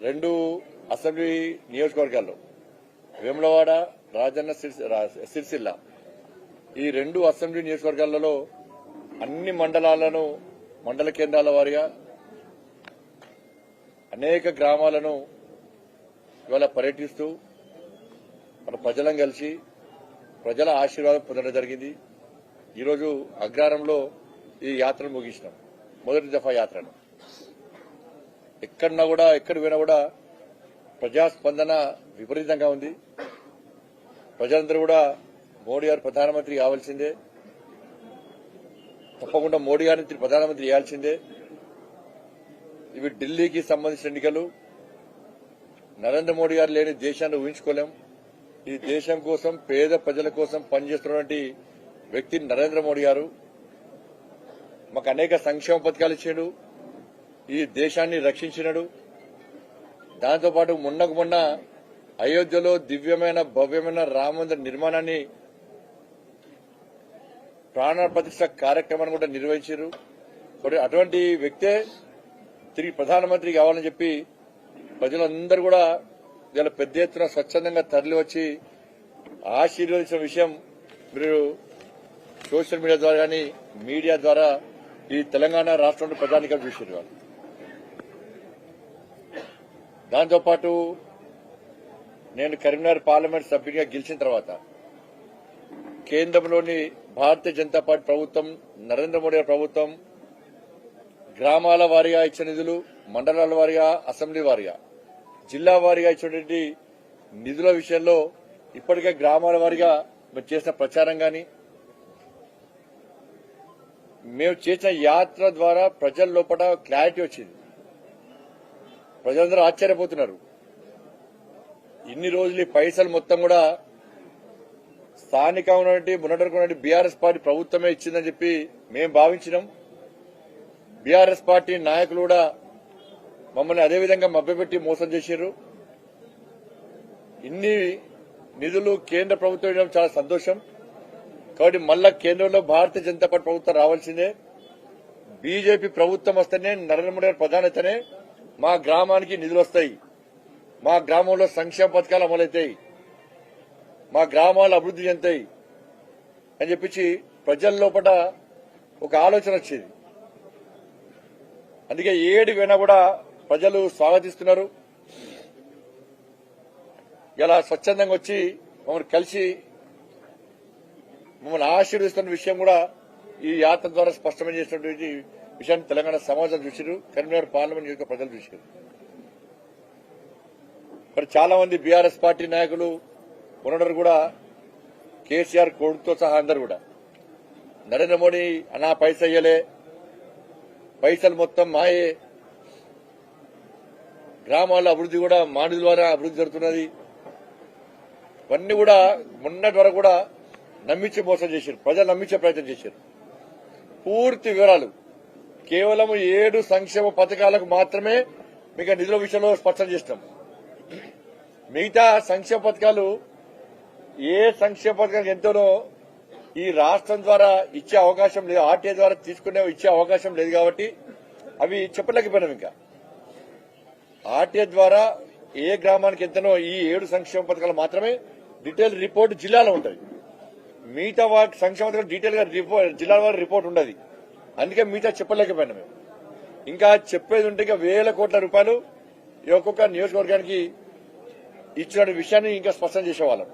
రెండు అసెంబ్లీ నియోజకవర్గాల్లో వేములవాడ రాజన్న సిరిసి- రా- సిరిసిల్ల. ఈ రెండు అసెంబ్లీ నియోజకవర్గాలలో అన్ని మండలాలను మండల కేంద్రాల వారిగా అనేక గ్రామాలను ఇవాళ పర్యటిస్తూ మన ప్రజలను కలిసి ప్రజల ఆశీర్వాదం పొందడం జరిగింది. ఈరోజు అగ్రారంలో ఈ యాత్రను ముగించినాం మొదటి దఫా యాత్రను. ఎక్కడన్నా కూడా ఎక్కడ పోయినా కూడా ప్రజాస్పందన విపరీతంగా ఉంది. ప్రజలందరూ కూడా మోడీ గారు ప్రధానమంత్రి కావాల్సిందే. తప్పకుండా మోడీ గారిని తిరిగి ప్రధానమంత్రి చేయాల్సిందే. ఇవి ఢిల్లీకి సంబంధించిన ఎన్నికలు. నరేంద్ర మోడీ గారు లేని దేశాన్ని ఊహించుకోలేం. ఈ దేశం కోసం పేద ప్రజల కోసం పనిచేస్తున్నటువంటి వ్యక్తి నరేంద్ర మోడీ గారు. మాకు అనేక సంక్షేమ పథకాలు ఇచ్చాడు. ఈ దేశాన్ని రక్షించినడు. దాంతోపాటు మొన్నకు మొన్న అయోధ్యలో దివ్యమైన భవ్యమైన రామందిర నిర్మాణాన్ని ప్రాణ ప్రతిష్ట కార్యక్రమాన్ని కూడా నిర్వహించారు అటువంటి వ్యక్తే తిరిగి ప్రధానమంత్రి కావాలని చెప్పి ప్రజలందరూ కూడా ఇలా పెద్ద ఎత్తున స్వచ్ఛందంగా తరలి వచ్చి ఆశీర్వదించిన విషయం మీరు సోషల్ మీడియా ద్వారా కానీ మీడియా ద్వారా ఈ తెలంగాణ రాష్ట్రంలో ప్రధానిగా చూసారు వాళ్ళు. దాంతోపాటు నేను కరీంనగర్ పార్లమెంట్ సభ్యునిగా గెలిచిన తర్వాత కేంద్రంలోని భారతీయ జనతా పార్టీ ప్రభుత్వం నరేంద్ర మోడీ ప్రభుత్వం గ్రామాల వారీగా ఇచ్చిన నిధులు మండలాల వారీగా అసెంబ్లీ వారీగా జిల్లా వారీగా ఇచ్చినటువంటి నిధుల విషయంలో ఇప్పటికే గ్రామాల వారీగా మేము చేసిన ప్రచారం కానీ మేము చేసిన యాత్ర ద్వారా ప్రజల లోపల క్లారిటీ వచ్చింది. ప్రజలందరూ ఆశ్చర్యపోతున్నారు. ఇన్ని రోజులు పైసలు మొత్తం కూడా స్థానికంగా ఉన్నటువంటి మున్నటకున్నటువంటి బీఆర్ఎస్ పార్టీ ప్రభుత్వమే ఇచ్చిందని చెప్పి మేము భావించినాం. బీఆర్ఎస్ పార్టీ నాయకులు కూడా మమ్మల్ని అదేవిధంగా మభ్యపెట్టి మోసం చేశారు ఇన్ని నిధులు కేంద్ర ప్రభుత్వం ఇవ్వడం చాలా సంతోషం. కాబట్టి మళ్ళా కేంద్రంలో భారతీయ జనతా పార్టీ ప్రభుత్వం రావాల్సిందే. బీజేపీ ప్రభుత్వం వస్తేనే నరేంద్ర మోడీ గారి ప్రధానతనే. మా గ్రామానికి నిధులు వస్తాయి. మా గ్రామంలో సంక్షేమ పథకాలు అమలవుతాయి. మా గ్రామాలు అభివృద్ధి చెందుతాయి అని చెప్పించి ప్రజల లోపల ఒక ఆలోచన వచ్చేది. అందుకే ఏడు పోయినా కూడా ప్రజలు స్వాగతిస్తున్నారు. ఇలా స్వచ్ఛందంగా వచ్చి మమ్మల్ని కలిసి మమ్మల్ని ఆశీర్వదిస్తున్న విషయం కూడా ఈ యాత్ర ద్వారా స్పష్టమైన చేసినటువంటి విషయాన్ని తెలంగాణ సమాజం చూసారు కరీంనగర్ పార్లమెంట్ యొక్క ప్రజలు చూశారు మరి చాలా మంది బీఆర్ఎస్ పార్టీ నాయకులు ఉండడం కూడా కేసీఆర్ కొడుకుతో సహా అందరు కూడా. నరేంద్ర మోడీ అనా పైసా ఇయ్యలే పైసలు మొత్తం మాయే. గ్రామాల అభివృద్ధి కూడా మాడి ద్వారా అభివృద్ధి జరుగుతున్నది. ఇవన్నీ కూడా మొన్నటి వరకు కూడా నమ్మించి మోసం చేశారు ప్రజలు నమ్మించే ప్రయత్నం చేశారు పూర్తి వివరాలు కేవలం ఏడు సంక్షేమ పథకాలకు మాత్రమే మీకు నిధుల విషయంలో స్పష్టం చేసినాం మిగతా సంక్షేమ పథకాలు ఏ సంక్షేమ పథకానికి ఎంతనో ఈ రాష్ట్రం ద్వారా ఇచ్చే అవకాశం లేదు ఆర్టీఐ ద్వారా తీసుకునే ఇచ్చే అవకాశం లేదు కాబట్టి అవి చెప్పలేకపోయినాం ఇంకా. ఆర్టీఐ ద్వారా ఏ గ్రామానికి ఎంతనో ఈ ఏడు సంక్షేమ పథకాలు మాత్రమే డీటెయిల్ రిపోర్ట్ జిల్లాలో ఉంటుంది. మిగతా వాటి సంక్షేమ పథకాలు డీటెయిల్గా జిల్లాల వారి రిపోర్ట్ ఉండదు. అందుకే మిగతా చెప్పలేకపోయినా మేము. ఇంకా చెప్పేది ఉంటే ఇంకా వేల కోట్ల రూపాయలు ఒక్కొక్క నియోజకవర్గానికి ఇచ్చిన విషయాన్ని ఇంకా స్పష్టం చేసేవాళ్ళం.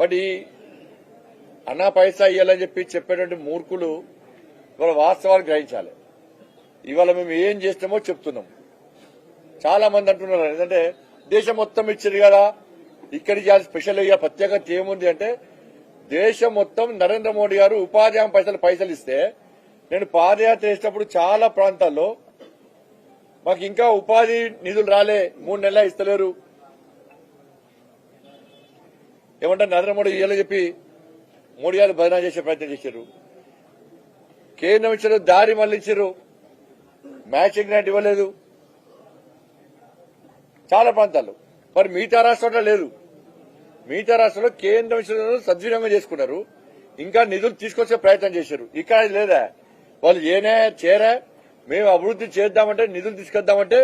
బట్ ఈ అన్నా పైసా ఇవ్వాలని చెప్పి చెప్పేటువంటి మూర్ఖులు ఇవాళ వాస్తవాలు గ్రహించాలి. ఇవాళ మేము ఏం చేస్తామో చెప్తున్నాం. చాలా మంది అంటున్నారు. ఏంటంటే దేశం మొత్తం ఇచ్చారు కదా ఇక్కడికి స్పెషల్ ఇక ప్రత్యేకత ఏముంది అంటే దేశం మొత్తం నరేంద్ర మోడీ గారు ఉపాధి హామీ పైసలు పైసలు ఇస్తే నేను పాదయాత్ర చేసినప్పుడు చాలా ప్రాంతాల్లో మాకు ఇంకా ఉపాధి నిధులు రాలే మూడు నెలల ఇస్తలేరు. ఏమంటే నరేంద్ర మోడీ ఇయ్యాలని చెప్పి మోడీ గారు బదనా చేసే ప్రయత్నం చేశారు. కేంద్రం ఇచ్చారు దారి మళ్ళించారు మ్యాచింగ్ గ్రాంట్ ఇవ్వలేదు. చాలా ప్రాంతాల్లో. మరి మిగతా రాష్ట్రంలో లేదు. మిగతా రాష్ట్రంలో కేంద్రం ఇచ్చిన సద్వినియోగం చేసుకున్నారు. ఇంకా నిధులు తీసుకొచ్చే ప్రయత్నం చేశారు. ఇక్కడ లేదా? వాళ్ళు ఏనే చేరా మేము అభివృద్ధి చేద్దామంటే నిధులు తీసుకొద్దామంటే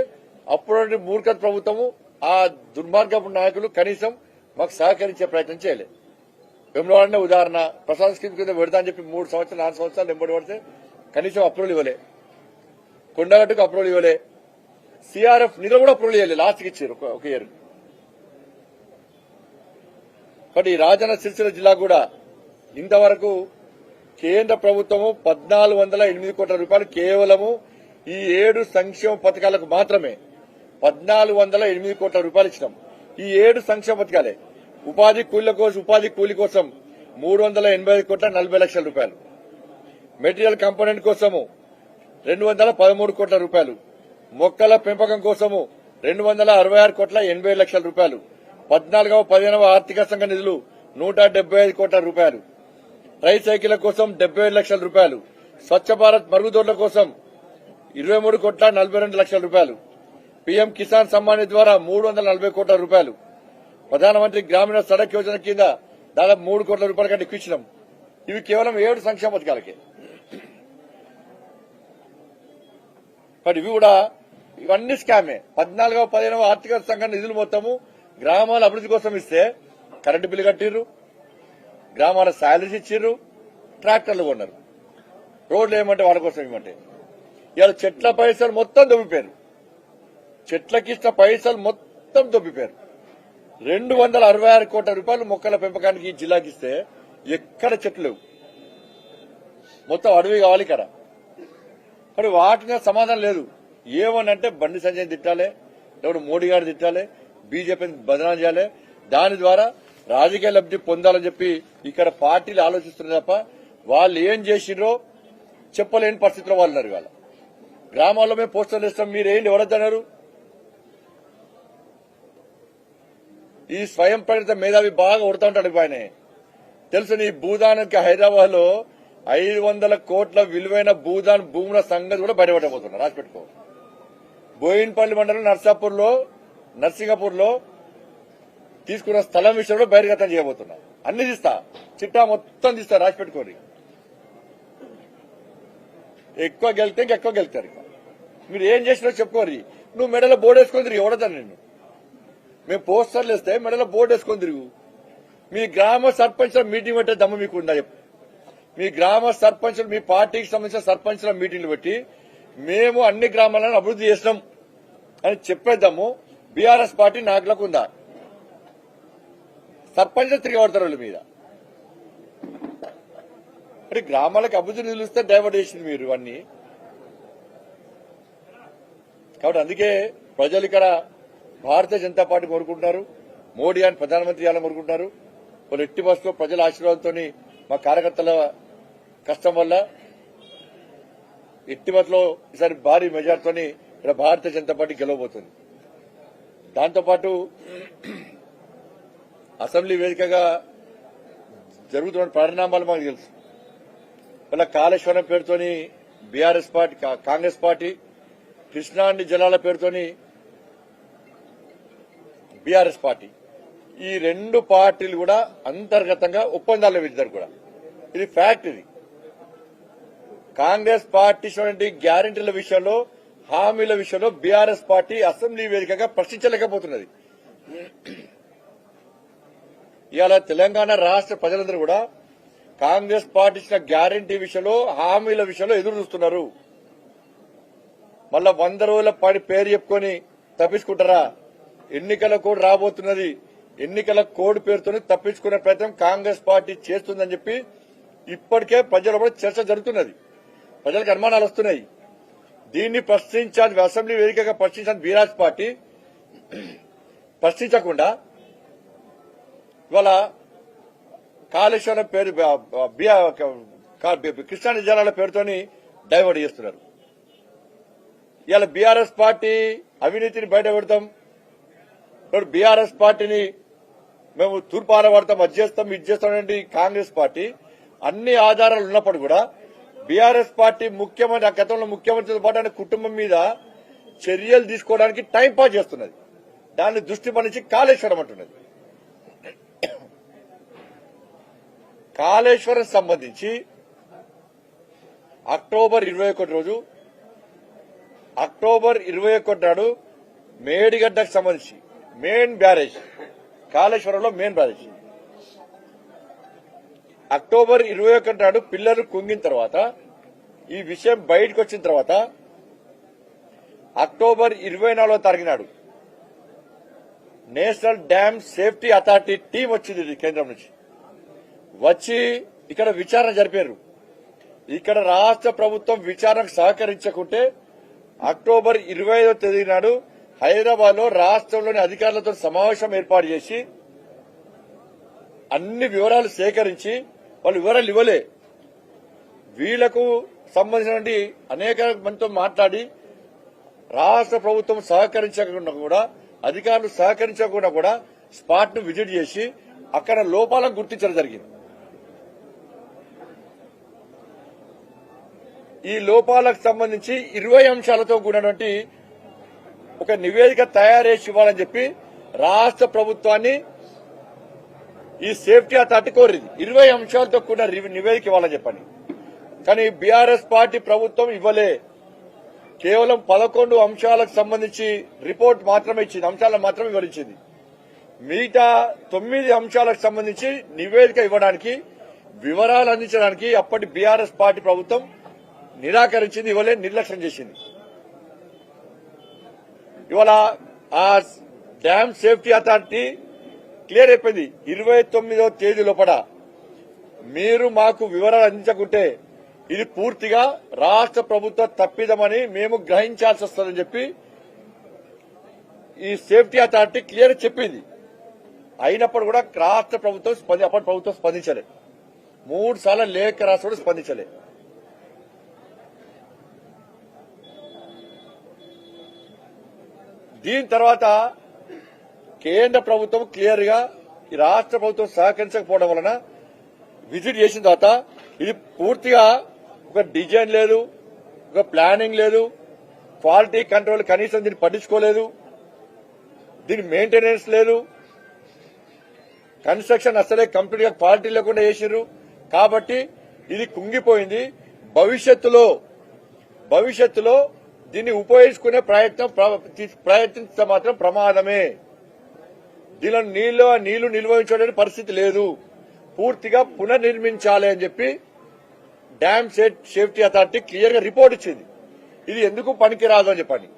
అప్పుడు మూర్ఖత ప్రభుత్వము ఆ దుర్మార్గపు నాయకులు కనీసం మాకు సహకరించే ప్రయత్నం చేయలేదు వెమ్లవాడనే ఉదాహరణ ప్రసాద్ స్కీమ్ కింద పెడతా అని చెప్పి మూడు సంవత్సరాలు నాలుగు సంవత్సరాలు వెంబడి పడితే కనీసం అప్రూవల్ ఇవ్వలే. కొండగట్టుకు అప్రూవల్ ఇవ్వలే. సిఆర్ఎఫ్ నిధులు కూడా అప్రూవల్ ఇవ్వలేదు లాస్ట్కి ఇచ్చారు ఒక ఇయర్ బట్ రాజన్న సిరిసిల్ల జిల్లా కూడా ఇంతవరకు కేంద్ర ప్రభుత్వము పద్నాలుగు వందల ఎనిమిది కోట్ల రూపాయలు కేవలము ఈ ఏడు సంక్షేమ పథకాలకు మాత్రమే పద్నాలుగు వందల ఎనిమిది కోట్ల రూపాయలు ఇచ్చినాం. ఈ ఏడు సంక్షేమ పథకాలే. ఉపాధి కూలీల కోసం ఉపాధి కూలి కోసం మూడు వందల ఎనభై ఐదు కోట్ల నలభై లక్షల రూపాయలు. మెటీరియల్ కంపోనెంట్ కోసము రెండు వందల పదమూడు కోట్ల రూపాయలు. మొక్కల పెంపకం కోసము రెండు వందల అరవై ఆరు కోట్ల ఎనభై లక్షల రూపాయలు. పద్నాలుగవ పదిహేనవ ఆర్థిక సంఘ నిధులు నూట డెబ్బై ఐదు కోట్ల రూపాయలు. రైతు సైకిళ్ళ కోసం డెబ్బై ఐదు లక్షల రూపాయలు. స్వచ్ఛ భారత్ మరుగుదొడ్ల కోసం ఇరవై మూడు కోట్ల నలభై రెండు లక్షల రూపాయలు. పీఎం కిసాన్ సమ్మాన్ నిధి ద్వారా మూడు వందల నలభై కోట్ల రూపాయలు. ప్రధానమంత్రి గ్రామీణ సడక్ యోజన కింద దాదాపు మూడు కోట్ల రూపాయల కంటే ఎక్కువ ఇచ్చినాం. ఇవి కేవలం ఏడు సంక్షేమ పథకాలకే. మరి ఇవి కూడా ఇవన్నీ స్కామే. పద్నాలుగవ పదిహేనవ ఆర్థిక సంఘ నిధులు మొత్తము గ్రామాల అభివృద్ధి కోసం ఇస్తే కరెంటు బిల్లు కట్టిర్రు గ్రామాల శాలరీస్ ఇచ్చిర్రు ట్రాక్టర్లు కొన్నారు. రోడ్లు ఏమంటే వాళ్ళ కోసం ఇవ్వమంటే ఇవాళ చెట్ల పైసలు మొత్తం దొబ్బిపోయారు చెట్లకి ఇచ్చిన పైసలు మొత్తం దొబ్బిపోయారు రెండు వందల అరవై ఆరు కోట్ల రూపాయలు మొక్కల పెంపకానికి ఈ జిల్లాకి ఇస్తే ఎక్కడ చెట్లు లేవు. మొత్తం అడవి కావాలి ఇక్కడ. మరి వాటి సమాధానం లేదు. ఏమనంటే బండి సంజయ్ తిట్టాలి ఎవడు మోడీ గారు తిట్టాలి బీజేపీని బదనాం చేయాలి. దాని ద్వారా రాజకీయ లబ్ధి పొందాలని చెప్పి ఇక్కడ పార్టీలు ఆలోచిస్తున్నారు తప్ప వాళ్ళు ఏం చేసిర్రో చెప్పలేని పరిస్థితిలో వాళ్ళు ఉన్నారు ఇవాళ. గ్రామాల్లో మేము పోస్టర్లు ఇస్తాం మీరేంటి ఏంటి ఎవరొద్దన్నారు ఈ స్వయం ప్రేరిత మేధావి బాగా ఉడతా ఉంటాడు ఆయన. తెలుసు నీ భూదానికి హైదరాబాద్లో ఐదు వందల కోట్ల విలువైన భూదాన్ భూముల సంగతి కూడా బయటపడబోతున్నా రాసి పెట్టుకో. బోయిన్పల్లి మండలం నర్సాపూర్లో నర్సింగపూర్లో తీసుకున్న స్థలం విషయంలో బహిర్గతం చేయబోతున్నా. అన్ని తీస్తా. చిట్టా మొత్తం తీస్తా రాసి పెట్టుకోండి ఎక్కువ గెలితే ఇంకెక్కువ గెలుతారు మీరు ఏం చేసినా చెప్పుకోరి నువ్వు మెడలో బోర్డు వేసుకొని తిరిగి ఎవడతాను నేను మేము పోస్టర్లు వేస్తే మెడలో బోర్డు వేసుకొని తిరుగు. మీ గ్రామ సర్పంచ్ల మీటింగ్ పెట్టే దమ్ము మీకు ఉందా చెప్పు మీ గ్రామ సర్పంచులు మీ పార్టీకి సంబంధించిన సర్పంచ్ల మీటింగ్లు పెట్టి మేము అన్ని గ్రామాలను అభివృద్ధి చేసినాం అని చెప్పేద్దాము బీఆర్ఎస్ పార్టీ నాయకులకు ఉందా సర్పంచ్లు తిరగబడతారు మీద. మరి గ్రామాలకు అభివృద్ధి నిలుస్తే డైవర్ట్ చేసింది మీరు ఇవన్నీ. కాబట్టి అందుకే ప్రజలు ఇక్కడ భారతీయ జనతా పార్టీ కోరుకుంటున్నారు. మోడీ అని ప్రధానమంత్రి చేయాలని కోరుకుంటున్నారు. వాళ్ళు ఎట్టి బస్సులో ప్రజల ఆశీర్వాదంతో మా కార్యకర్తల కష్టం వల్ల ఎట్టి బస్సులో ఈసారి భారీ మెజార్టీతో ఇక్కడ భారతీయ జనతా పార్టీ గెలవబోతుంది. దాంతోపాటు అసెంబ్లీ వేదికగా జరుగుతున్న పరిణామాలు మాకు తెలుసు. వాళ్ళ కాళేశ్వరం పేరుతోని బీఆర్ఎస్ పార్టీ కాంగ్రెస్ పార్టీ కృష్ణాండి జలాల పేరుతోని బీఆర్ఎస్ పార్టీ. ఈ రెండు పార్టీలు కూడా అంతర్గతంగా ఒప్పందాలు ఇద్దరు కూడా. ఇది ఫ్యాక్ట్ ఇది. కాంగ్రెస్ పార్టీ గ్యారంటీల విషయంలో హామీల విషయంలో బీఆర్ఎస్ పార్టీ అసెంబ్లీ వేదికగా ప్రశ్నించలేకపోతున్నది. ఇవాళ తెలంగాణ రాష్ట్ర ప్రజలందరూ కూడా కాంగ్రెస్ పార్టీ ఇచ్చిన గ్యారంటీ విషయంలో హామీల విషయంలో ఎదురు చూస్తున్నారు. మళ్ళా వంద రోజుల పాడి పేరు చెప్పుకొని తప్పించుకుంటారా? ఎన్నికల కోడ్ రాబోతున్నది. ఎన్నికల కోడ్ పేరుతో తప్పించుకునే ప్రయత్నం కాంగ్రెస్ పార్టీ చేస్తుందని చెప్పి ఇప్పటికే ప్రజల చర్చ జరుగుతున్నది. ప్రజలకు అనుమానాలు వస్తున్నాయి. దీన్ని ప్రశ్నించాలి అసెంబ్లీ వేదికగా ప్రశ్నించాలి బీరాజ్ పార్టీ. ప్రశ్నించకుండా ఇవాళ కాళేశ్వరం పేరు కృష్ణా జిల్లాల పేరుతోని డైవర్ట్ చేస్తున్నారు. ఇవాళ బీఆర్ఎస్ పార్టీ అవినీతిని బయట పెడతాం. ఇప్పుడు బీఆర్ఎస్ పార్టీని మేము తూర్పాల పడతాం అది చేస్తాం ఇది చేస్తామండి కాంగ్రెస్ పార్టీ. అన్ని ఆధారాలు ఉన్నప్పుడు కూడా బీఆర్ఎస్ పార్టీ ముఖ్యమంత్రి ఆ గతంలో ముఖ్యమంత్రితో పాటు ఆయన కుటుంబం మీద చర్యలు తీసుకోవడానికి టైం పాస్ చేస్తున్నది. దాన్ని దృష్టి మనిషి కాళేశ్వరం అంటున్నది. కాళేశ్వరం సంబంధించి అక్టోబర్ ఇరవై ఒకటి రోజు అక్టోబర్ ఇరవై ఒకటి నాడు మేడిగడ్డకు సంబంధించి మెయిన్ బ్యారేజ్ కాళేశ్వరంలో మెయిన్ బ్యారేజ్. అక్టోబర్ ఇరవై ఒకటి నాడు పిల్లలు కుంగిన తర్వాత ఈ విషయం బయటకు వచ్చిన తర్వాత అక్టోబర్ ఇరవై నాలుగో తారీఖు నాడు national dam safety authority team వచ్చింది ఇది కేంద్రం నుంచి. వచ్చి ఇక్కడ విచారణ జరిపారు. ఇక్కడ రాష్ట్ర ప్రభుత్వం విచారణకు సహకరించకుంటే అక్టోబర్ ఇరవై ఐదో తేదీ నాడు హైదరాబాద్లో రాష్ట్రంలోని అధికారులతో సమావేశం ఏర్పాటు చేసి అన్ని వివరాలు సేకరించి వాళ్ళు వివరాలు ఇవ్వలే. వీళ్ళకు సంబంధించినటువంటి అనేక మందితో మాట్లాడి రాష్ట్ర ప్రభుత్వం సహకరించకుండా కూడా అధికారులు సహకరించకుండా కూడా స్పాట్ను విజిట్ చేసి అక్కడ లోపాలను గుర్తించడం జరిగింది. ఈ లోపాలకు సంబంధించి ఇరవై అంశాలతో కూడినటువంటి ఒక నివేదిక తయారు చేసి ఇవ్వాలని చెప్పి రాష్ట్ర ప్రభుత్వాన్ని ఈ సేఫ్టీ అథారిటీ కోరింది. ఇరవై అంశాలతో కూడిన నివేదిక ఇవ్వాలని చెప్పండి కానీ బీఆర్ఎస్ పార్టీ ప్రభుత్వం ఇవ్వలే. కేవలం పదకొండు అంశాలకు సంబంధించి రిపోర్ట్ మాత్రమే ఇచ్చింది అంశాలను మాత్రమే వివరించింది. మిగతా తొమ్మిది అంశాలకు సంబంధించి నివేదిక ఇవ్వడానికి వివరాలు అందించడానికి అప్పటి బీఆర్ఎస్ పార్టీ ప్రభుత్వం నిరాకరించింది ఇవ్వలే నిర్లక్ష్యం చేసింది. ఇవాళ ఆ డ్యామ్ సేఫ్టీ అథారిటీ క్లియర్ అయిపోయింది. ఇరవై తొమ్మిదవ తేదీ లోపల మీరు మాకు వివరాలు అందించకుంటే ఇది పూర్తిగా రాష్ట్ర ప్రభుత్వ తప్పిదమని మేము గ్రహించాల్సి వస్తుందని చెప్పి ఈ సేఫ్టీ అథారిటీ క్లియర్ చెప్పింది. అయినప్పుడు కూడా రాష్ట్ర ప్రభుత్వం స్పంది అప్పటి ప్రభుత్వం స్పందించలే. మూడు సార్లు లేఖ రాసి కూడా స్పందించలే. దీని తర్వాత కేంద్ర ప్రభుత్వం క్లియర్గా ఈ రాష్ట్ర ప్రభుత్వం సహకరించకపోవడం వలన విజిట్ చేసిన తర్వాత ఇది పూర్తిగా ఒక డిజైన్ లేదు ఒక ప్లానింగ్ లేదు క్వాలిటీ కంట్రోల్ కనీసం దీన్ని పట్టించుకోలేదు దీని మెయింటెనెన్స్ లేదు కన్స్ట్రక్షన్ అసలే కంప్లీట్గా క్వాలిటీ లేకుండా చేసిర్రు కాబట్టి ఇది కుంగిపోయింది. భవిష్యత్తులో భవిష్యత్తులో దీన్ని ఉపయోగించుకునే ప్రయత్నం ప్ర- మాత్రం ప్రమాదమే. దీనిలో నీళ్ళు నీళ్ళు నిల్వ పరిస్థితి లేదు. పూర్తిగా పునర్నిర్మించాలి అని చెప్పి డ్యామ్ సేఫ్ సేఫ్టీ అథారిటీ క్లియర్గా రిపోర్ట్ ఇచ్చింది. ఇది ఎందుకు పనికిరాదు అని చెప్పండి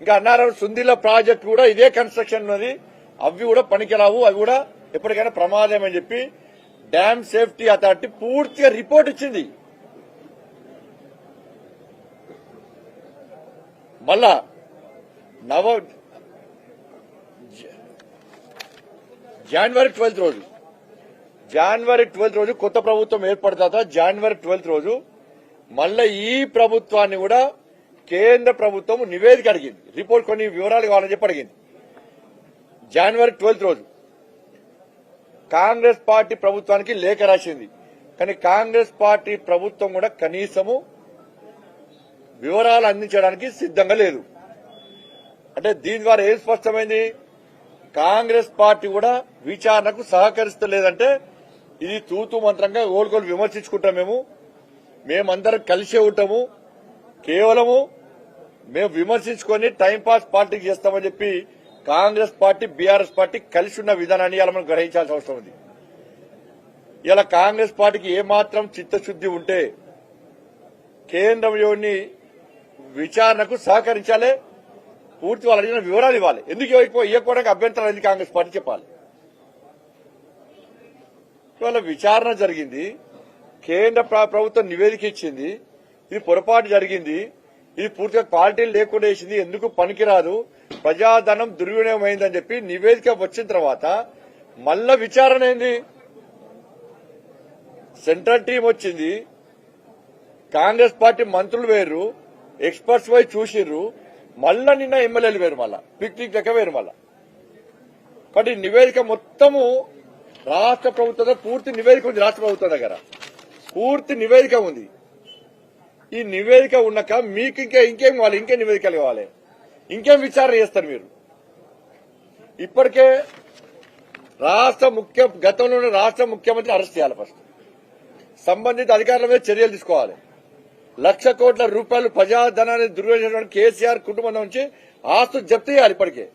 ఇంకా అన్నారం సుందిల ప్రాజెక్ట్ కూడా ఇదే కన్స్ట్రక్షన్ ఉన్నది. అవి కూడా పనికిరావు. అవి కూడా ఎప్పటికైనా ప్రమాదం అని చెప్పి డ్యామ్ సేఫ్టీ అథారిటీ పూర్తిగా రిపోర్ట్ ఇచ్చింది. మళ్ళా నవ జనవరి ట్వెల్త్ రోజు. జనవరి ట్వెల్త్ రోజు కొత్త ప్రభుత్వం ఏర్పడిన తర్వాత జనవరి ట్వెల్త్ రోజు మళ్ళా ఈ ప్రభుత్వాన్ని కూడా కేంద్ర ప్రభుత్వం నివేదిక అడిగింది. రిపోర్ట్ కొన్ని వివరాలు కావాలని చెప్పి అడిగింది. జనవరి ట్వెల్త్ రోజు కాంగ్రెస్ పార్టీ ప్రభుత్వానికి లేఖ రాసింది. కానీ కాంగ్రెస్ పార్టీ ప్రభుత్వం కూడా కనీసము వివరాలు అందించడానికి సిద్ధంగా లేదు. అంటే దీని ద్వారా ఏం స్పష్టమైంది? కాంగ్రెస్ పార్టీ కూడా విచారణకు సహకరిస్తలేదంటే ఇది తూతు మంత్రంగా ఓలుకోలు విమర్శించుకుంటాం మేము. మేమందరం కలిసే ఉంటాము. కేవలము మేము విమర్శించుకొని టైంపాస్ పార్టీకి చేస్తామని చెప్పి కాంగ్రెస్ పార్టీ బీఆర్ఎస్ పార్టీ కలిసి ఉన్న విధానాన్ని ఇలా మనం గ్రహించాల్సిన అవసరం ఉంది. ఇలా కాంగ్రెస్ పార్టీకి ఏమాత్రం చిత్తశుద్ది ఉంటే కేంద్రంలోని విచారణకు సహకరించాలి పూర్తి వాళ్ళు అడిగిన వివరాలు ఇవ్వాలి. ఎందుకు ఇవ్వకపోవడానికి అభ్యంతరం ఎందుకు కాంగ్రెస్ పార్టీ చెప్పాలి? ఇవాళ విచారణ జరిగింది. కేంద్ర ప్రభుత్వం నివేదిక ఇచ్చింది. ఇది పొరపాటు జరిగింది. ఇది పూర్తిగా క్వాలిటీ లేకుండా వేసింది. ఎందుకు పనికిరాదు? ప్రజాధనం దుర్వినియోగం చెప్పి నివేదిక వచ్చిన తర్వాత మళ్ళా విచారణ ఏంది? సెంట్రల్ టీం వచ్చింది. కాంగ్రెస్ పార్టీ మంత్రులు వేరు. ఎక్స్పర్ట్స్ పోయి చూసిర్రు. మళ్ళా నిన్న ఎమ్మెల్యేలు వేరు మళ్ళా. పిక్నిక్ లెక్క వేరు మళ్ళా. కాబట్టి నివేదిక మొత్తము రాష్ట్ర ప్రభుత్వం పూర్తి నివేదిక ఉంది రాష్ట్ర ప్రభుత్వం దగ్గర. పూర్తి నివేదిక ఉంది. ఈ నివేదిక ఉన్నాక మీకు ఇంకా ఇంకేం కావాలి? ఇంకేం నివేదికలు కావాలి. ఇంకేం విచారణ చేస్తారు మీరు? ఇప్పటికే రాష్ట్ర ముఖ్య గతంలోనే రాష్ట్ర ముఖ్యమంత్రి అరెస్ట్ చేయాలి ఫస్ట్. సంబంధిత అధికారుల మీద చర్యలు తీసుకోవాలి. లక్ష కోట్ల రూపాయలు ప్రజాధనాన్ని దుర్వినియోగం కేసీఆర్ కుటుంబం నుంచి ఆస్తులు జప్తు చేయాలి ఇప్పటికే.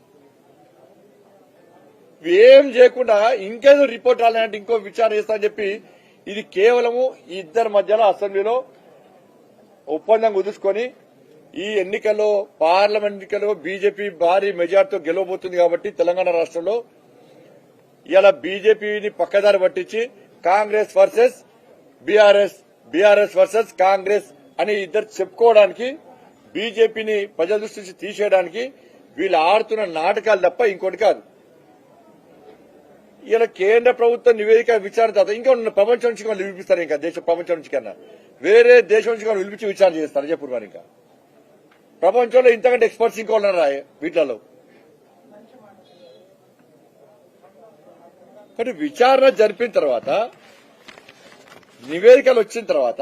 ఏం చేయకుండా ఇంకేదో రిపోర్ట్ రాలేనంటే ఇంకో విచారణ చేస్తా చెప్పి ఇది కేవలము ఈ ఇద్దరి మధ్యలో అసెంబ్లీలో ఒప్పందం కుదుర్చుకొని ఈ ఎన్నికల్లో పార్లమెంట్ ఎన్నికల్లో బీజేపీ భారీ మెజార్టీతో గెలవబోతుంది కాబట్టి తెలంగాణ రాష్ట్రంలో ఇలా బీజేపీని పక్కదారి పట్టించి Congress versus BRS BRS versus Congress అని ఇద్దరు చెప్పుకోవడానికి బీజేపీని ప్రజల దృష్టి నుంచి తీసేయడానికి వీళ్ళు ఆడుతున్న నాటకాలు తప్ప ఇంకోటి కాదు. ఇలా కేంద్ర ప్రభుత్వ నివేదిక విచారణ తర్వాత ఇంకా ప్రపంచం నుంచి వాళ్ళు వినిపిస్తారు ఇంకా దేశ ప్రపంచం నుంచి కన్నా. వేరే దేశం నుంచి వాళ్ళు పిలిపించి విచారణ చేస్తారు జయపూర్ వారి ఇంకా. ప్రపంచంలో ఇంతకంటే ఎక్స్పర్ట్స్ ఇంకా ఉన్నారా వీటిలలో? కానీ విచారణ జరిపిన తర్వాత నివేదికలు వచ్చిన తర్వాత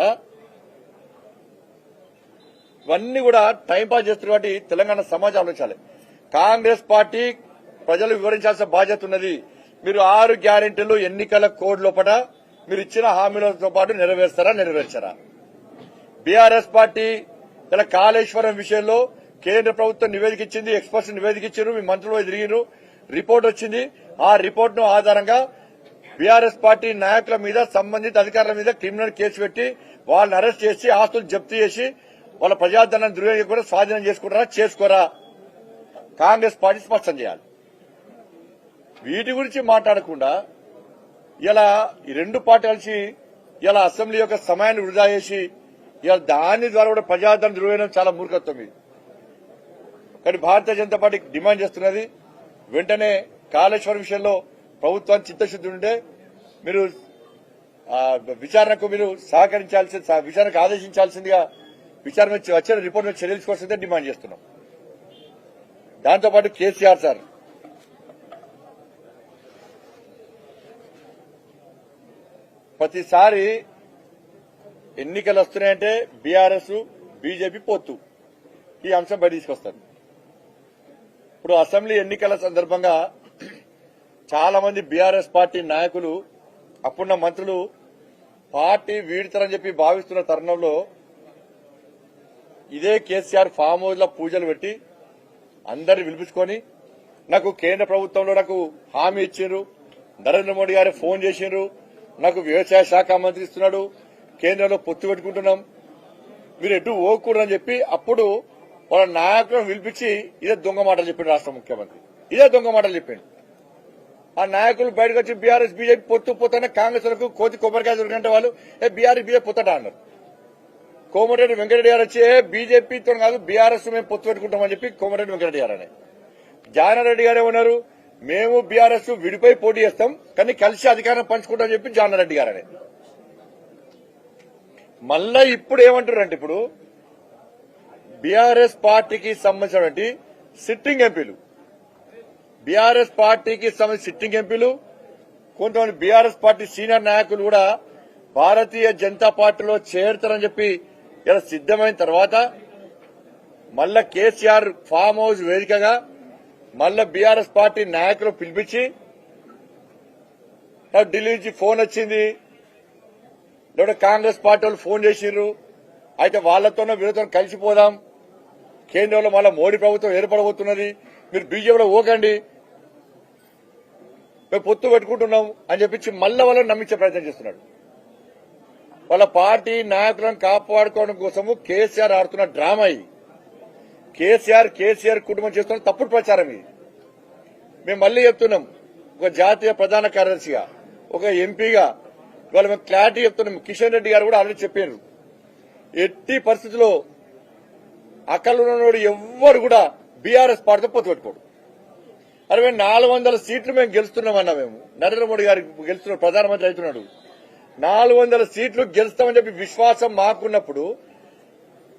ఇవన్నీ కూడా టైంపాస్ చేస్తున్న చేస్తున్నారు కాబట్టి తెలంగాణ సమాజం ఆలోచించాలి. కాంగ్రెస్ పార్టీ ప్రజలు వివరించాల్సిన బాధ్యత ఉన్నది. మీరు ఆరు గ్యారెంటీలు ఎన్నికల కోడ్ లోపల మీరు ఇచ్చిన హామీలతో పాటు నెరవేర్స్తారా నెరవేర్చారా? బీఆర్ఎస్ పార్టీ ఇలా కాళేశ్వరం విషయంలో కేంద్ర ప్రభుత్వం నివేదిక ఇచ్చింది ఎక్స్పర్ట్స్ నివేదిక ఇచ్చారు మీ మంత్రులు తిరిగిరు రిపోర్ట్ వచ్చింది. ఆ రిపోర్ట్ను ఆధారంగా బీఆర్ఎస్ పార్టీ నాయకుల మీద సంబంధిత అధికారుల మీద క్రిమినల్ కేసు పెట్టి వాళ్ళని అరెస్ట్ చేసి ఆస్తులు జప్తు చేసి వాళ్ళ ప్రజాధనాన్ని దుర్వినియోగం కూడా స్వాధీనం చేసుకుంటారా చేసుకోరా? కాంగ్రెస్ పార్టీ స్పష్టం చేయాలి. వీటి గురించి మాట్లాడకుండా ఇలా ఈ రెండు పార్టీ కలిసి ఇలా అసెంబ్లీ యొక్క సమయాన్ని వృధా చేసి ఇలా దాని ద్వారా కూడా ప్రజాదరణ దుర్వినియోగం చాలా మూర్ఖత్వం ఇది. కానీ భారతీయ జనతా పార్టీ డిమాండ్ చేస్తున్నది వెంటనే కాళేశ్వరం విషయంలో ప్రభుత్వాన్ని చిత్తశుద్ధి ఉంటే మీరు విచారణకు మీరు సహకరించాల్సి సహ- విచారణకు ఆదేశించాల్సిందిగా విచారణ వచ్చి వచ్చిన రిపోర్ట్ చర్యలు తీసుకోవాల్సిందే డిమాండ్ చేస్తున్నాం. దాంతోపాటు కేసీఆర్ సార్ ప్రతిసారి ఎన్నికలు వస్తున్నాయంటే బీఆర్ఎస్ బీజేపీ పొత్తు. ఈ అంశం బయట తీసుకొస్తారు. ఇప్పుడు అసెంబ్లీ ఎన్నికల సందర్భంగా చాలా మంది బీఆర్ఎస్ పార్టీ నాయకులు అప్పుడున్న మంత్రులు పార్టీ వీడతారని చెప్పి భావిస్తున్న తరుణంలో ఇదే కేసీఆర్ ఫామ్ హౌస్లో పూజలు పెట్టి అందరిని పిలిపించుకొని నాకు కేంద్ర ప్రభుత్వంలో నాకు హామీ ఇచ్చిండ్రు. నరేంద్ర మోడీ గారు ఫోన్ చేసిండ్రు. నాకు వ్యవసాయ శాఖ మంత్రి ఇస్తున్నాడు కేంద్రంలో పొత్తు పెట్టుకుంటున్నాం. మీరు ఎటు ఓకూడదని చెప్పి అప్పుడు వాళ్ళ నాయకులను పిలిపించి ఇదే దొంగ మాటలు చెప్పిండు రాష్ట్ర ముఖ్యమంత్రి. ఇదే దొంగ మాటలు చెప్పిండు. ఆ నాయకులు బయటకు వచ్చి బీఆర్ఎస్ బీజేపీ పొత్తు పోతానే కాంగ్రెస్ వరకు కోతి కొబ్బరికాయ దొరికంటే వాళ్ళు ఏ బీఆర్ఎస్ బీజేపీ పొత్తట అన్నారు. కోమటిరెడ్డి వెంకటరెడ్డి గారు వచ్చి బీజేపీతో కాదు బీఆర్ఎస్ మేము పొత్తు పెట్టుకుంటామని చెప్పి కోమటిరెడ్డి వెంకటరెడ్డి గారు అని. జానారెడ్డి గారు ఏమన్నారు? మేము బీఆర్ఎస్ విడిపోయి పోటీ చేస్తాం కానీ కలిసి అధికారం పంచుకుంటామని చెప్పి జానారెడ్డి గారని. మళ్ళా ఇప్పుడు ఏమంటారంటే ఇప్పుడు బీఆర్ఎస్ పార్టీకి సంబంధించినటువంటి సిట్టింగ్ ఎంపీలు. బీఆర్ఎస్ పార్టీకి సంబంధించిన సిట్టింగ్ ఎంపీలు కొంతమంది బీఆర్ఎస్ పార్టీ సీనియర్ నాయకులు కూడా భారతీయ జనతా పార్టీలో చేరుతారని చెప్పి ఇలా సిద్దమైన తర్వాత మళ్ళా కేసీఆర్ ఫామ్ హౌస్ వేదికగా మళ్ళా బీఆర్ఎస్ పార్టీ నాయకులు పిలిపించి ఢిల్లీ నుంచి ఫోన్ వచ్చింది. లేదా కాంగ్రెస్ పార్టీ వాళ్ళు ఫోన్ చేసిర్రు. అయితే వాళ్ళతోనే వీళ్ళతో కలిసిపోదాం కేంద్రంలో మళ్ళా మోడీ ప్రభుత్వం ఏర్పడబోతున్నది. మీరు బీజేపీలో ఓకండి. మేము పొత్తు పెట్టుకుంటున్నాం అని చెప్పించి మళ్ళా వాళ్ళని నమ్మించే ప్రయత్నం చేస్తున్నాడు. వాళ్ళ పార్టీ నాయకులను కాపాడుకోవడం కోసము కేసీఆర్ ఆడుతున్న డ్రామా ఇది. కేసీఆర్ కేసీఆర్ కుటుంబం చేస్తున్న తప్పుడు ప్రచారం ఇది. మేము మళ్ళీ చెప్తున్నాం ఒక జాతీయ ప్రధాన కార్యదర్శిగా ఒక ఎంపీగా ఇవాళ మేము క్లారిటీ చెప్తున్నాం. కిషన్ రెడ్డి గారు కూడా ఆల్రెడీ చెప్పారు. ఎట్టి పరిస్థితుల్లో అక్కడున్నోడు ఎవ్వరు కూడా బీఆర్ఎస్ పార్టీతో పొత్తు పెట్టుకోడు. అరే మేము నాలుగు వందల సీట్లు మేము గెలుస్తున్నామన్నా మేము. నరేంద్ర మోడీ గారికి గెలుస్తున్నాడు ప్రధానమంత్రి అవుతున్నాడు. నాలుగు వందల సీట్లు గెలుస్తామని చెప్పి విశ్వాసం మాకున్నప్పుడు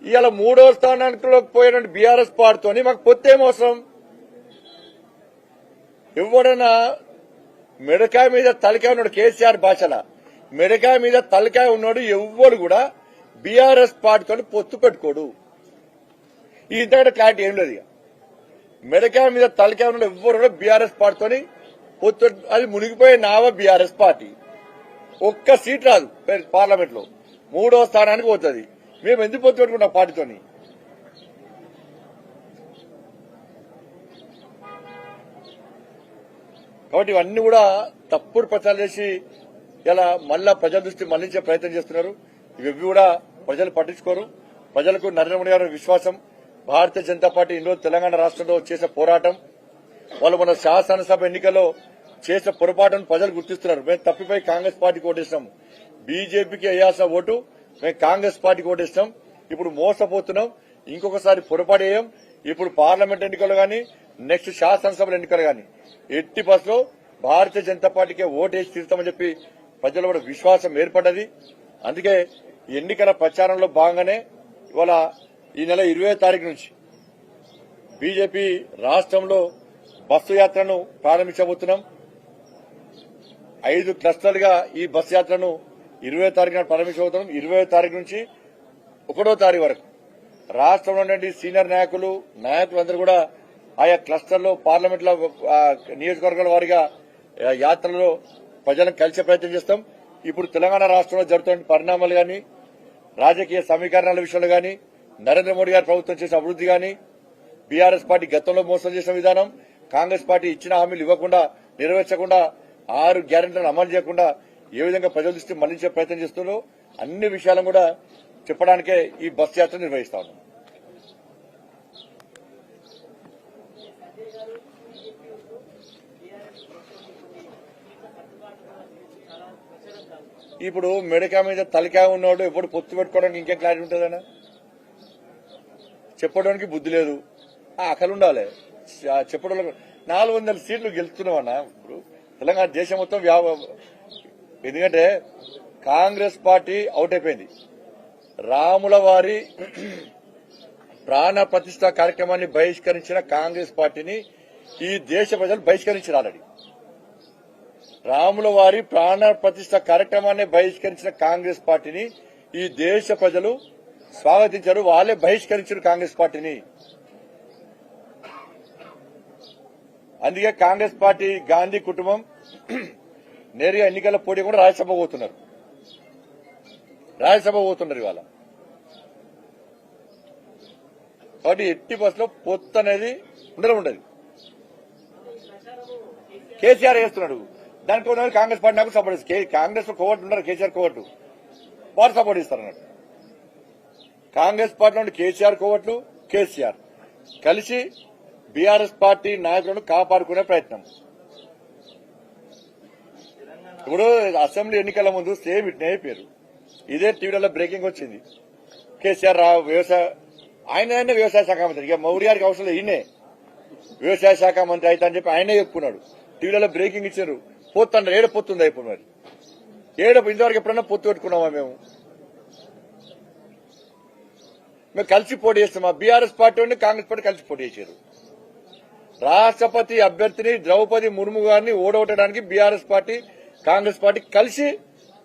ఇవాళ మూడో స్థానానికి పోయినటువంటి బీఆర్ఎస్ పార్టీతోని మాకు పొత్తేం అవసరం ఎవడన్నా మెడకాయ మీద తలకాయ ఉన్నాడు కేసీఆర్ భాషల. మెడకాయ మీద తలకాయ ఉన్నాడు ఎవ్వడు కూడా బీఆర్ఎస్ పార్టీతో పొత్తు పెట్టుకోడు. ఇంతకంటే క్లారిటీ ఏం లేదు ఇక. మెడకాయ మీద తలకాయ ఉన్నాడు ఎవ్వరు కూడా బీఆర్ఎస్ పార్టీతో పొత్తు అది మునిగిపోయే నావ బీఆర్ఎస్ పార్టీ. ఒక్క సీట్ రాదు పార్లమెంట్లో మూడో స్థానానికి పోతుంది. మేము ఎందుకు పొత్తు పెట్టుకున్నాం పార్టీతోని? కాబట్టి ఇవన్నీ కూడా తప్పుడు ప్రచారం చేసి ఇలా మళ్ళా ప్రజల దృష్టి మళ్ళించే ప్రయత్నం చేస్తున్నారు. ఇవి కూడా ప్రజలు పట్టించుకోరు. ప్రజలకు నరేంద్ర మోడీ గారి విశ్వాసం భారతీయ జనతా పార్టీ ఇన్ని తెలంగాణ రాష్ట్రంలో చేసే పోరాటం వాళ్ళు మన శాసనసభ ఎన్నికల్లో చేసిన పొరపాటును ప్రజలు గుర్తిస్తున్నారు. మేము తప్పిపోయి కాంగ్రెస్ పార్టీకి ఓటేస్తాం బీజేపీకి వేయాల్సిన ఓటు మేము కాంగ్రెస్ పార్టీకి ఓటేస్తాం ఇప్పుడు మోసపోతున్నాం ఇంకొకసారి పొరపాటు ఇప్పుడు పార్లమెంట్ ఎన్నికలు గాని నెక్స్ట్ శాసనసభ ఎన్నికలు గాని. ఎట్టి బస్సులో భారతీయ జనతా పార్టీకే ఓటేసి తీరుతామని చెప్పి ప్రజలు కూడా విశ్వాసం ఏర్పడ్డది. అందుకే ఎన్నికల ప్రచారంలో భాగంగానే ఇవాళ ఈ నెల ఇరవై తారీఖు నుంచి బీజేపీ రాష్ట్రంలో బస్సు యాత్రను ప్రారంభించబోతున్నాం. ఐదు క్లస్టర్లుగా ఈ బస్సు యాత్రను ఇరవై తారీఖున ప్రారంభించబోతున్నాం ఇరవై తారీఖు నుంచి ఒకటో తారీఖు వరకు రాష్ట్రంలో ఉన్నటువంటి సీనియర్ నాయకులు నాయకులందరూ కూడా ఆయా క్లస్టర్లో పార్లమెంట్లో నియోజకవర్గాల వారిగా యాత్రలో ప్రజలను కలిసే ప్రయత్నం చేస్తాం. ఇప్పుడు తెలంగాణ రాష్ట్రంలో జరుగుతున్న పరిణామాలు గాని రాజకీయ సమీకరణాల విషయంలో గాని నరేంద్ర మోడీ గారి ప్రభుత్వం చేసిన అభివృద్ది గాని బీఆర్ఎస్ పార్టీ గతంలో మోసం చేసిన విధానం కాంగ్రెస్ పార్టీ ఇచ్చిన హామీలు ఇవ్వకుండా నెరవేర్చకుండా ఆరు గ్యారెంటీలను అమలు చేయకుండా ఏ విధంగా ప్రజల దృష్టి మళ్ళించే ప్రయత్నం చేస్తున్నారో అన్ని విషయాలను కూడా చెప్పడానికే ఈ బస్ యాత్ర నిర్వహిస్తా ఉన్నాం. ఇప్పుడు మెడకా మీద తలకాయ ఉన్నవాడు ఎప్పుడు పొత్తు పెట్టుకోవడానికి ఇంకేం క్లారిటీ ఉంటుందన్నా? చెప్పడానికి బుద్ధి లేదు. ఆ ఉండాలి. ఆ చెప్పడం నాలుగు వందల సీట్లు గెలుస్తున్నామన్నా ఇప్పుడు తెలంగాణ దేశం మొత్తం వ్యా- ఎందుకంటే కాంగ్రెస్ పార్టీ అవుట్ అయిపోయింది. రాముల వారి ప్రాణ ప్రతిష్ట కార్యక్రమాన్ని బహిష్కరించిన కాంగ్రెస్ పార్టీని ఈ దేశ ప్రజలు బహిష్కరించారు ఆల్రెడీ. రాముల వారి ప్రాణ ప్రతిష్ట కార్యక్రమాన్ని బహిష్కరించిన కాంగ్రెస్ పార్టీని ఈ దేశ ప్రజలు స్వాగతించారు. వాళ్ళే బహిష్కరించారు కాంగ్రెస్ పార్టీని. అందుకే కాంగ్రెస్ పార్టీ గాంధీ కుటుంబం నేరుగా ఎన్నికల పోటీ కూడా రాజ్యసభ పోతున్నారు. రాజ్యసభ పోతున్నారు ఇవాళ. కాబట్టి ఎట్టి బస్సులో పొత్తు అనేది ఉండడం ఉండదు. కేసీఆర్ వేస్తున్నాడు దానికి ఉన్న కాంగ్రెస్ పార్టీ నాకు సపోర్ట్ ఇస్తారు కాంగ్రెస్ కోవట్టు ఉన్నారు కేసీఆర్ కోవట్టు వారు సపోర్ట్ ఇస్తారు అన్నట్టు. కాంగ్రెస్ పార్టీ నుండి కేసీఆర్ కోవట్లు కేసీఆర్. కలిసి బీఆర్ఎస్ పార్టీ నాయకులను కాపాడుకునే ప్రయత్నం. ఇప్పుడు అసెంబ్లీ ఎన్నికల ముందు సేమ్ ఇట్నే అయిపోయారు. ఇదే టీవీలలో బ్రేకింగ్ వచ్చింది. కేసీఆర్ రావు వ్యవసాయ ఆయన ఆయన వ్యవసాయ శాఖ మంత్రి. ఇక మౌర్య అవసరం ఈయనే. వ్యవసాయ శాఖ మంత్రి అయితే అని చెప్పి ఆయనే చెప్పుకున్నాడు. టీవీలలో బ్రేకింగ్ ఇచ్చారు. పోతుండ్రు ఏడ పొత్తుంది అయిపోయి మరి? ఏడ ఇంతవరకు ఎప్పుడన్నా పొత్తు పెట్టుకున్నామా మేము? మేము కలిసి పోటీ చేస్తామా బీఆర్ఎస్ పార్టీ ఉండి కాంగ్రెస్ పార్టీ కలిసి పోటీ చేశారు. రాష్ట్రపతి అభ్యర్థిని ద్రౌపది ముర్ము గారిని ఓడగొట్టడానికి బీఆర్ఎస్ పార్టీ కాంగ్రెస్ పార్టీ కలిసి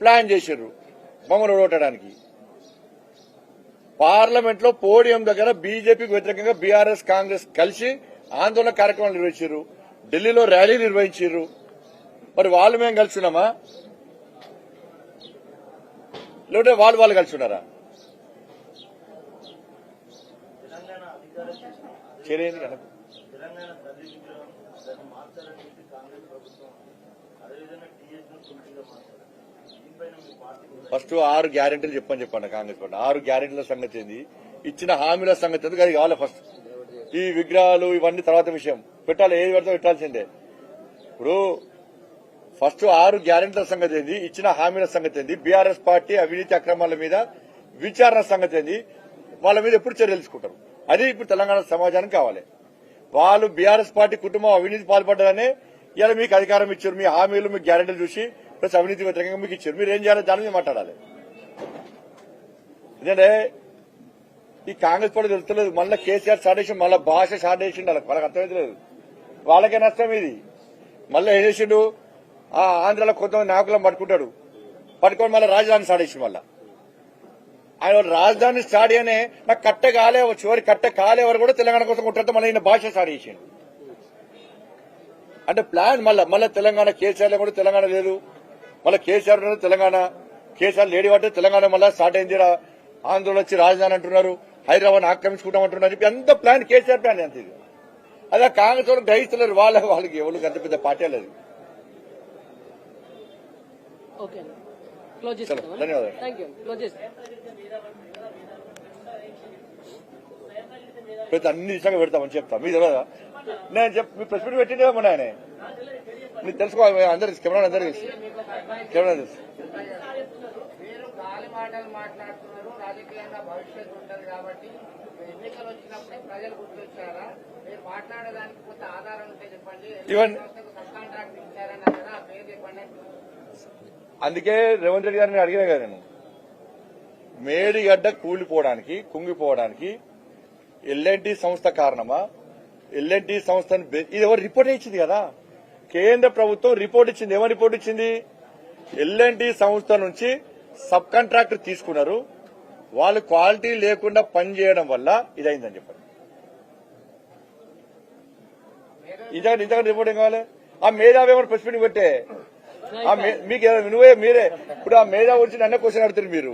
ప్లాన్ చేశారు మమ్మల్ని ఓడగొట్టడానికి పార్లమెంట్లో పోడియం దగ్గర బీజేపీకి వ్యతిరేకంగా బీఆర్ఎస్ కాంగ్రెస్ కలిసి ఆందోళన కార్యక్రమాలు నిర్వహించారు. ఢిల్లీలో ర్యాలీ నిర్వహించారు. మరి వాళ్ళు మేము కలిసి ఉన్నామా? లేదంటే వాళ్ళు వాళ్ళు కలిసి ఉన్నారా? చేరేది కదా తెలంగాణ మార్చాలని కాంగ్రెస్ ప్రభుత్వం అదేవిధంగా ఫస్ట్ ఆరు గ్యారెంటీలు చెప్పని చెప్పండి కాంగ్రెస్ పార్టీ. ఆరు గ్యారెంటీల సంగతి ఏంది? ఇచ్చిన హామీల సంగతి ఎందుకు అది కావాలి ఫస్ట్. ఈ విగ్రహాలు ఇవన్నీ తర్వాత విషయం. పెట్టాలి. ఏది పెడతా పెట్టాల్సిందే. ఇప్పుడు ఫస్ట్ ఆరు గ్యారెంటీల సంగతి ఏంది? ఇచ్చిన హామీల సంగతి ఏంది? బీఆర్ఎస్ పార్టీ అవినీతి అక్రమాల మీద విచారణ సంగతి ఏంది? వాళ్ళ మీద ఎప్పుడు చర్యలు తీసుకుంటారు? అది ఇప్పుడు తెలంగాణ సమాజానికి కావాలి. వాళ్ళు బీఆర్ఎస్ పార్టీ కుటుంబం అవినీతి పాల్పడ్డారనే ఇలా మీకు అధికారం ఇచ్చారు మీ హామీలు మీకు గ్యారెంటీలు చూసి ప్లస్ అవినీతి వ్యతిరేకంగా మీకు ఇచ్చారు. మీరు ఏం చేయాలి దాని మీద మాట్లాడాలి. ఎందుకంటే ఈ కాంగ్రెస్ పార్టీ తెలుస్తలేదు మళ్ళీ కేసీఆర్ షార్టేషన్ చేసి మళ్ళీ భాష స్టార్ట్ చేసిండు వాళ్ళకి. వాళ్ళకి అర్థమైతలేదు వాళ్ళకే నష్టం ఇది. మళ్ళీ ఏం చేసిండు? ఆ ఆంధ్రలో కొంతమంది నాయకులను పట్టుకుంటాడు. పట్టుకొని మళ్ళీ రాజధాని స్టార్ట్ చేసి మళ్ళా. ఆయన రాజధాని స్టార్ట్ నాకు కట్ట కాలే చివరి కట్ట కాలే కూడా తెలంగాణ కోసం కొట్టడం మళ్ళీ ఈయన భాష స్టార్ట్ అంటే ప్లాన్ మళ్ళా మళ్ళీ తెలంగాణ కేసీఆర్ కూడా తెలంగాణ లేదు. మళ్ళీ కేసీఆర్ తెలంగాణ. కేసీఆర్ లేడీ పట్టే తెలంగాణ మళ్ళీ స్టార్ట్ అయింది. ఆంధ్రలో వచ్చి రాజధాని అంటున్నారు. హైదరాబాద్ ఆక్రమించుకుంటామంటున్నారు చెప్పి ఎంత ప్లాన్ కేసీఆర్ ప్లాన్ ఎంత ఇది. అదే కాంగ్రెస్ వాళ్ళు గ్రహిస్తున్నారు. వాళ్ళ వాళ్ళకి ఎవరు అంత పెద్ద పార్టీ లేదు. ధన్యవాదాలు. అన్ని దిశగా పెడతామని చెప్తా. మీ తెలియదా? నేను చెప్ మీ ప్రెస్ మీట్ పెట్టిండే మన ఆయన నీకు తెలుసుకో అందరు కెమెరా అందరు తెలుసు. కెమెరా తెలుసు. మీరు మీరు ఇవన్నీ- అందుకే రేవంత్ రెడ్డి గారిని అడిగినా కదా నేను. మేడిగడ్డ కూలిపోవడానికి కుంగిపోవడానికి ఎల్ఎన్టీ సంస్థ కారణమా? ఎల్ఎన్టీ సంస్థను ఇది ఎవరు రిపోర్ట్ ఇచ్చింది కదా? కేంద్ర ప్రభుత్వం రిపోర్ట్ ఇచ్చింది. ఏమని రిపోర్ట్ ఇచ్చింది? ఎల్ఎన్టీ సంస్థ నుంచి సబ్ కాంట్రాక్టర్ తీసుకున్నారు. వాళ్ళు క్వాలిటీ లేకుండా పనిచేయడం వల్ల ఇదైందని చెప్పండి ఇంతకంటే ఇంతకంటే రిపోర్ట్ ఏం కావాలి? ఆ మేధావి ఏమైనా ప్రెస్ మీటింగ్ పెట్టే? మీకు నువ్వే మీరే. ఇప్పుడు ఆ మేధావి వచ్చి నన్నే క్వశ్చన్ అడుగుతారు మీరు.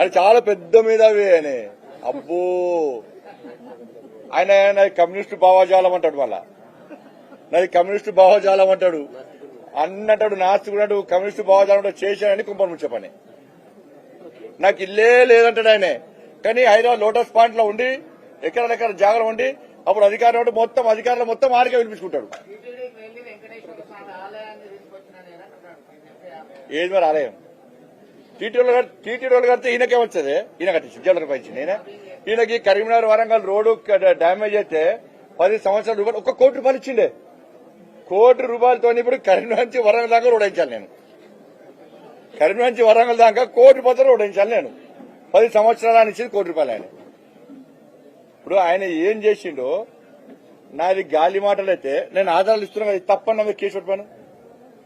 అది చాలా పెద్ద మేధావి అని అబ్బో! ఆయన నాది కమ్యూనిస్టు భావజాలం అంటాడు మళ్ళా. నాది కమ్యూనిస్టు భావజాలం అంటాడు. అన్నటాడు నాస్తికుడు కమ్యూనిస్టు భావజాలం అంటాడు చేశానని కుంపలు ముంచే పని నాకు ఇల్లే లేదంటాడు ఆయనే. కానీ హైదరాబాద్ లోటస్ పాయింట్లో ఉండి ఎక్కడ జాగ్రత్త ఉండి అప్పుడు అధికారం ఉంటే మొత్తం అధికారులు మొత్తం ఆరికే వినిపించుకుంటాడు. ఏది మరి ఆలయం? టీటీడీ టీటీడీ వాళ్ళు కడితే ఈయనకే వచ్చేది? ఈయన కట్టించి జల పైచి నేనే? ఈయనకి కరీంనగర్ వరంగల్ రోడ్డు డ్యామేజ్ అయితే పది సంవత్సరాల రూపాయలు ఒక కోటి రూపాయలు ఇచ్చిండే. కోటి రూపాయలతో ఇప్పుడు కరీంనగర్ నుంచి వరంగల్ దాకా రోడ్ వేయించాలి నేను. కరీంనగర్ నుంచి వరంగల్ దాకా కోటి రూపాయలతో రోడ్ వేయించాలి నేను. పది సంవత్సరాలు ఇచ్చింది కోటి రూపాయలు ఆయన. ఇప్పుడు ఆయన ఏం చేసిండో నాది గాలి మాటలు అయితే నేను ఆధారాలు ఇస్తున్నా కదా, తప్పని కేసు పెట్టాను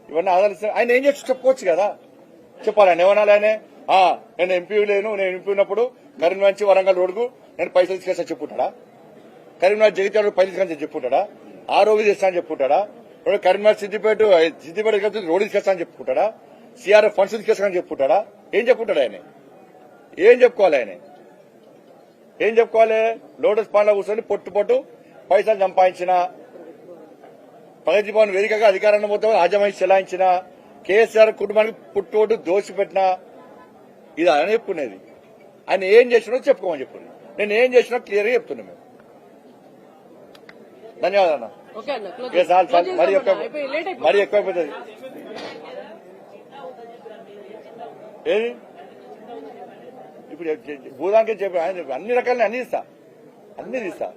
ఇవన్నీ ఆధారాలు ఇస్తున్నా ఆయన ఏం చేసి చెప్పుకోవచ్చు కదా? చెప్పాలి ఆయన ఏమనాలి ఆయన? నేను ఎంపీ లేను నేను ఎంపీ ఉన్నప్పుడు కరీంనగర్ నుంచి వరంగల్ రోడ్కు నేను పైసలు తీసుకొస్తా చెప్పుంటాడా? కరీంనగర్ జగిత్యాల పైసలు తీసుకొని చెప్పుంటాడా? ఆ రోజు చేస్తా అని చెప్పుంటాడా? కరీంనగర్ సిద్దిపేట సిద్దిపేట రోడ్డు తీసుకొస్తా అని చెప్పుకుంటాడా సిఆర్ఎఫ్ ఫండ్స్ తీసుకొస్తా చెప్పుకుంటాడా చెప్పుంటాడా? ఏం చెప్పుంటాడు ఆయన? ఏం చెప్పుకోవాలి ఆయన? ఏం చెప్పుకోవాలి? లోటస్ పాండ్లో కూర్చొని పొట్టు పొట్టు పైసలు సంపాదించిన ప్రగతి భవన్ వేదికగా అధికారాన్ని మొత్తం రాజమహేష్ చెలాయించిన కేసీఆర్ కుటుంబానికి పుట్టుకోటు దోషి పెట్టినా ఇది ఆయన చెప్పుకునేది. ఆయన ఏం చేసినో చెప్పుకోమని చెప్పుకున్నా నేను ఏం చేసినా క్లియర్గా చెప్తున్నా మేము. ధన్యవాదాలు అన్న. మరి ఎక్కువ మరి ఎక్కువైపోతుంది ఏది? ఇప్పుడు భూదానికి చెప్పి ఆయన అన్ని రకాలని అన్ని ఇస్తా. అన్ని తీస్తా.